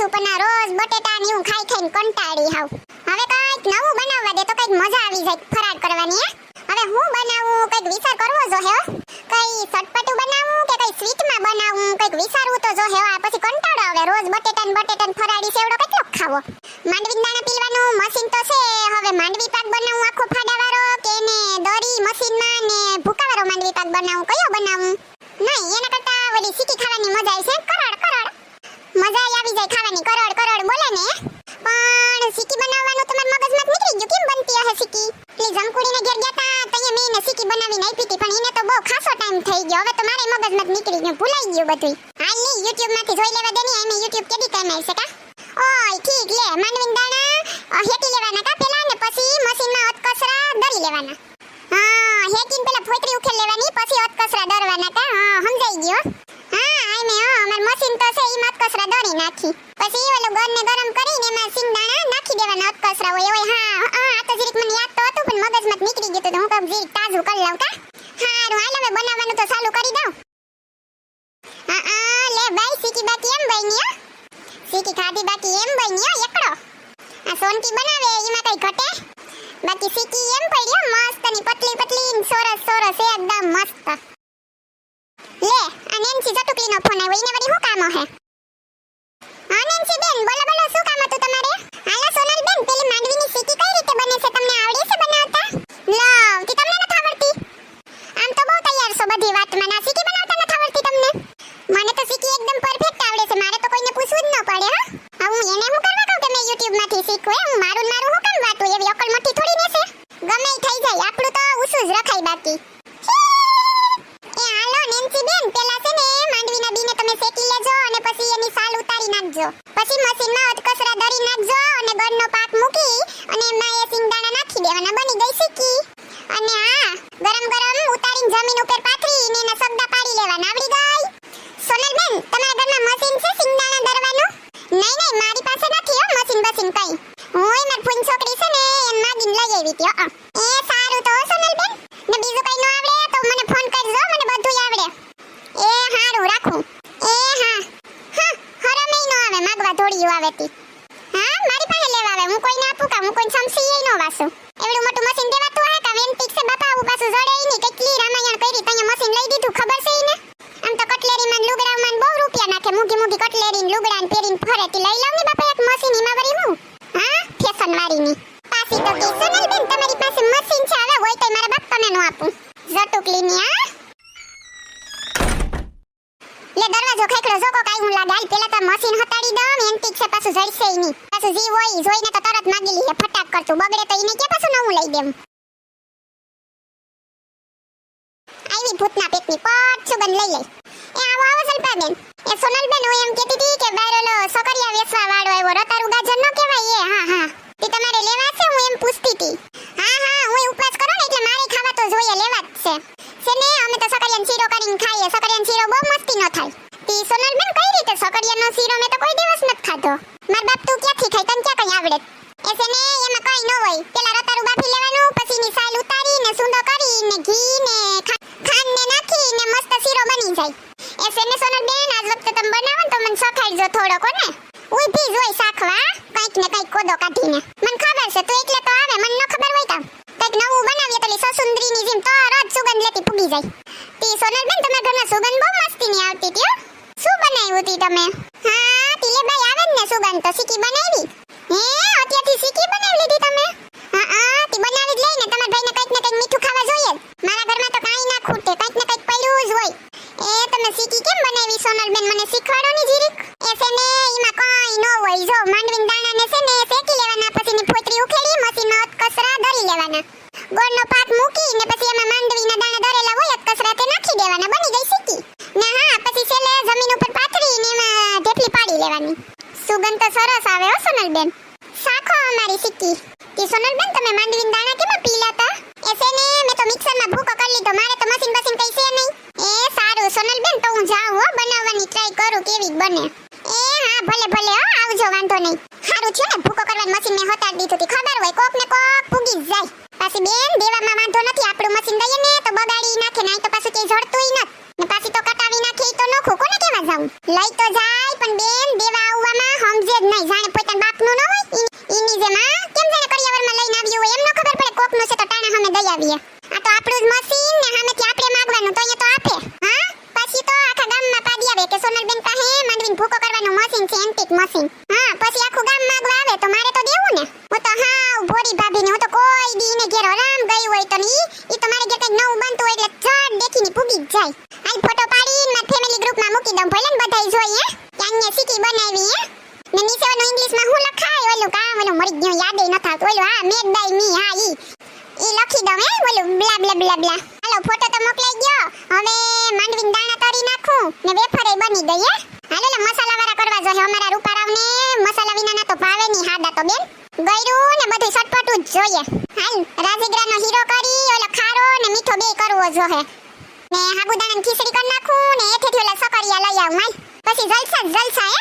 છું રોજ બટેટા ને હું ખાઈ ખાઈને કંટાળી હાવ. હવે કંઈક નવું બનાવવા દે તો કંઈક મજા આવી જાય ફરાર કરવાની, હે? હવે હું બનાવું? કંઈક વિચાર કરવો જો, હે કઈ સટપટું બનાવું કે કઈ સ્વીટમાં બનાવું? કંઈક વિચારવું તો જો, હે આ પછી કંટાળો આવે. રોજ બટેટા ને બટેટા ને ફરાળી સેવડો કેટલો ખાવો. માંડવી થઈ ગયો. હવે તો મારે મગજમાં નીકળી ગયું. ભૂલાઈ ગયું બધું હાલ નહીં યુટ્યુબમાંથી જોઈ લેવા દે ને એમે યુટ્યુબ કેદી ટાઈમ આવશે કા? ઓય, ઠીક, લે. માંડવીન દાણા હેટી લેવાના કા પેલા? ને પછી મશીનમાં અતકસરા દરી લેવાના. હા, હેટીન પેલા ફોતરી ઉખેલ લેવાની, પછી અતકસરા દરવાના કા? હા, સમજાઈ ગયો, હા? આઈ મે હા, અમાર મશીન તો છે ઈ અતકસરા દરી નાખી. પછી ઓલું ને ગરમ કરીને એમાં સિંગ દાણા નાખી દેવાના અતકસરા હોય હોય હા હા આ તો જરીક મને યાદ તો હતું, પણ મગજમાં નીકળી ગયું તો હું કામ જરીક તાજું કરી લઉં કા હારું હાલ હવે બનાવવાનું તો ચાલુ કરી દઉં હા હા લે ભાઈ સીકી બાકી એમ બની હો સીકી ખાધી, બાકી એમ બન્યો? એકડો? આ સોનકી બનાવે, એમાં કઈ ઘટે? બાકી સીટી એમ પડ્યો મસ્તની પતલી પતલી ને સરસ સરસ, એકદમ મસ્ત. લે, આ નેન્સી નો ફોન આવ્યો એને વળી હું કામ હા? તો ઉસું જ રખાય બાકી એ હાલો નેન્સી બેન પેલા છે ને માંડવીના બીને તમે શેકી લેજો અને પછી એની સાલ ઉતારી નાખજો પછી મશીનમાં અધકસરા દરી નાખજો અને ગળનો પાક મૂકી અને એમાં એ સિંગદાણા નાખી દેવાના બની ગઈ શીકી અને હા ગરમ ગરમ ઉતારીને જમીન ઉપર પાથરીને એના સગડા પાડી લેવાના આવડી ગઈ સોનલ બેન તમારા ઘરમાં મશીન છે સિંગદાણા દરવાનું નહીં નહીં મારી પાસે નથી હો મશીન બસીન કઈ હું મારી ફૂન છોકરી છે ને એમ માગીને લઈ આવી હતી હો એ સારું તો હો, સોનલ બેન ને બીજું કઈ ન આવડે તો મને ફોન કરજો મને બધું આવડે એ હારું રાખું એ હા હા હરમે નો આવે માગવા દોડ્યું હા, મારી પાસે લેવા આવે. હું કોઈને આપું કા હું કોઈને સમસી નો વાસું. એવડું મોટું મશીન દેવાતું આ કા વેન પીક છે, બાપા આવું પાછું જડે ની કેટલી રામાયણ કરી તને મશીન લઈ દીધું, ખબર છે ને આમ તો કટલેરી માં લુગડા માં બહુ રૂપિયા નાખે. મૂઘી મૂઘી કટલેરી ને લુગડા ને પહેરીને ફરે તી લઈ લઉં ને બાપા, એક મશીન ઈમાં વરી હું હા ફેશન મારી પાછી મશીન હટાડી દઉં એન્ટિક છે પાછું જડશે નહીં. પાછું જી હોય જોઈને તો તરત માગી લઈએ ફટાક કરતું બગડે તો એને કે પાછું નવું લઈ દેમ. આવી ભૂતના પેટની પટ સુગંધ લઈ લઈ એ આવો આવો સલ્પાબેન એ સોનલબેન, હું એમ કહેતી હતી કે બાર ઓલો સકરિયા વેચવા વાળો આવ્યો. રતારું ગાજર ન કહેવાય એ. હા હા. તે તમારે લેવા છે? હું એમ પૂછતી હતી. હા હા, હું ઉપવાસ કરો ને, એટલે મારે ખાવા તો જોઈએ, લેવા જ છે. છે ને, અમે તો સકરિયાનો શીરો કરીને ખાઈએ. સકરિયાનો કઈ ન હોય. પેલા રતારું બાફી લેવાનું, પછી ની સાઈલ ઉતારી ને સુંદો કરી ને ઘી ને ખાંડ ને નાખી ને મસ્ત શીરો બની જાય. એ સેને ને સોનલબેન આજ વખતે તમે બનાવો તો મને સખાડજો થોડો કોને ને. ભીજ હોય શાખવા કંઈક ને કંઈક કોદો કાઢીને. મને ખબર છે, તું એટલે તો આવે, મને ન ખબર હોય કામ કંઈક નવું બનાવીએ તો લી, સસુંદરીની જેમ તો રોજ સુગંધ લેતી ફૂગી જાય. તી સોનલબેન તમારા ઘરમાં સુગંધ બહુ મસ્તી ની આવતી હતી શું બનાવ્યું તી તમે? હા તીલે ભાઈ આવે ને સુગંધ તો સીકી બનાવી હે અત્યારથી સીકી બનાવી લીધી તમે? હા હા, તી બનાવી જ લઈને તમારા ભાઈને કંઈક ને કંઈક મીઠું ખાવા જોઈએ. મારા ઘરમાં તો કાંઈ ના ખૂટે, કંઈક ને કંઈક પડ્યું જ હોય. એ તમે સીકી કેમ બનાવી, સોનલબેન? મને શીખવાડો ની જીરીક. એ છે ને ઈમાં કાંઈ ન હોય. જો, માંડવીના દાણાને છે ને શેકી લેવાના, પછી ની ફોતરી ઉખેડી, મશીનમાં કસરા દરી લેવાના. ગોળનો પાક મૂકી ને પછી એમાં માંડવીના દાણા દરેલા હોય કસરા તે નાખી દેવાના, બની ગઈ સીકી ને હા, પછી છેલ્લે જમીન ઉપર પાથરી ને એમાં ઢેફલી પાડી લેવાની. સુગંધ તો સરસ આવે હો, સોનલબેન. અમારી સિક્કી. કે સોનલબેન, તમે માંડવીના દાણા કેમાં પી લેતા એ ને, મેં તો મિક્સરમાં ભૂકો કરી લીધો. મારે તો મશીન બસીન કઈ નહીં. એ સારું. સોનલબેન, તો હું જાઉં, હો. બનાવવાની ટ્રાય કરું કેવી બને. એ, હા, ભલે ભલે, હો. આવજો, વાંધો નહીં. સારું છે ને. ભૂકો કરવાની મશીન મેં હટાડી દીધું તી ખબર હોય, કોક ને કોક પૂગી જાય. પાછી બેન, દેવામાં વાંધો નથી. આપણું મશીન દઈએ ને, તો બગાડી નાખે. નહીં તો પાછું કે જડતુંય લઈ આવીએ. આ તો આપણું જ મશીન ને સામેથી આપણે માંગવાનું, તો અહીંયા તો આપે. હા? પછી તો આખા ગામમાં પાડી આવે કે સોનલબેન પાસે માંડવીને ભૂકો કરવાનું મશીન છે એન્ટિક મશીન હા, પછી આખું ગામ માંગવા આવે, તો મારે તો દેવું ને. હું તો હા ભોરી ભાભી ને હું તો કોઈ દી ને ઘેર આરામ ગઈ હોય તો ની ઈ તો મારે ઘેર કઈ નવું બનતું હોય એટલે ઝટ દેખીને પૂગી જ જાય. આ ફોટો પાડીને મારા ફેમિલી ગ્રુપમાં મૂકી દઉં, ભલે ને બધાય જોઈએ ક્યાં ને સીટી બનાવી, હે? ને નીચે ઓલું ઇંગ્લિશમાં હું લખાય, ઓલું કામ, ઓલું મરી ગયું યાદ ન થાતું. ઓલું, હા મેક બાય મી, હા, ઈ. ઈ લખી દઉં, હે? બોલું, બ્લા બ્લા બ્લા બ્લા. હાલો, ફોટો તો મોકલાઈ ગયો. હવે માંડવી દાણા તરી નાખું ને વેફરે બની ગઈ હે હાલો, લે મસાલા વાળા કરવા જોઈએ અમારા રૂપારાવને મસાલા વિનાના તો ભાવે નહીં હાડા તો, બેન. ગયરું ને બધું સટપટું જ જોઈએ. હાલ, રાજગરાનો હીરો કરી, ઓલો ખારો ને મીઠો બે કરવો જોઈએ ને સાબુદાણાની ખીચડી કરી નાખું ને એઠેથી ઓલા સકરિયા લઈ આવું હાલ પછી જલસા જલસા, હે